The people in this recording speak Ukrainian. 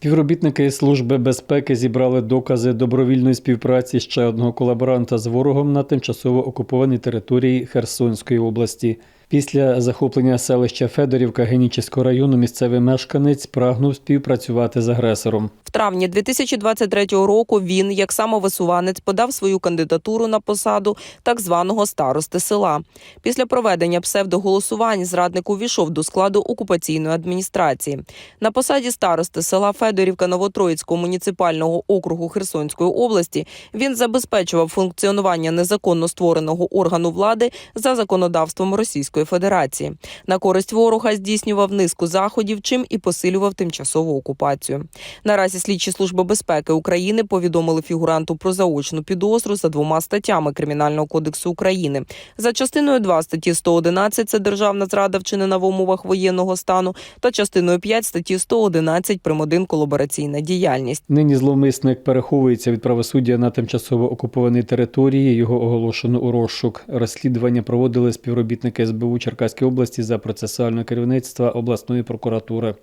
Співробітники Служби безпеки зібрали докази добровільної співпраці ще одного колаборанта з ворогом на тимчасово окупованій території Херсонської області. Після захоплення селища Федорівка Генічеського району місцевий мешканець прагнув співпрацювати з агресором. В травні 2023 року він, як самовисуванець, подав свою кандидатуру на посаду так званого старости села. Після проведення псевдоголосувань зрадник увійшов до складу окупаційної адміністрації. На посаді старости села Федорівка Новотроїцького муніципального округу Херсонської області він забезпечував функціонування незаконно створеного органу влади за законодавством Російської Федерації. На користь ворога здійснював низку заходів, чим і посилював тимчасову окупацію. Наразі слідчі служби безпеки України повідомили фігуранту про заочну підозру за двома статтями Кримінального кодексу України. За частиною 2 статті 111 – це державна зрада вчинена в умовах воєнного стану, та частиною 5 статті 111 прим. 1 колабораційна діяльність. Нині зловмисник переховується від правосуддя на тимчасово окупованій території. Його оголошено у розшук. Розслідування проводили співробітники СБУ Черкаської області за процесуального керівництва обласної прокуратури.